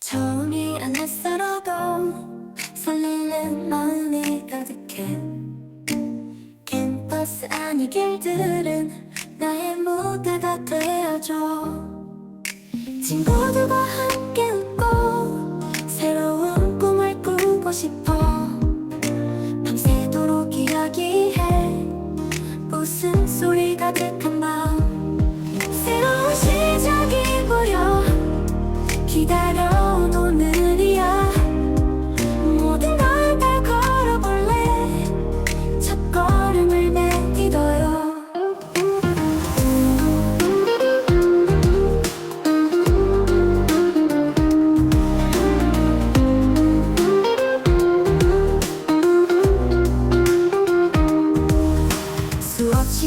처음이 안 낯설어도 설레는 마음이 가득해. 캠퍼스 안의 길들은 나의 무대가 되어줘 친구들과 함께 웃고 새로운 꿈을 꾸고 싶어. 밤새도록 이야기해 웃음소리 가득한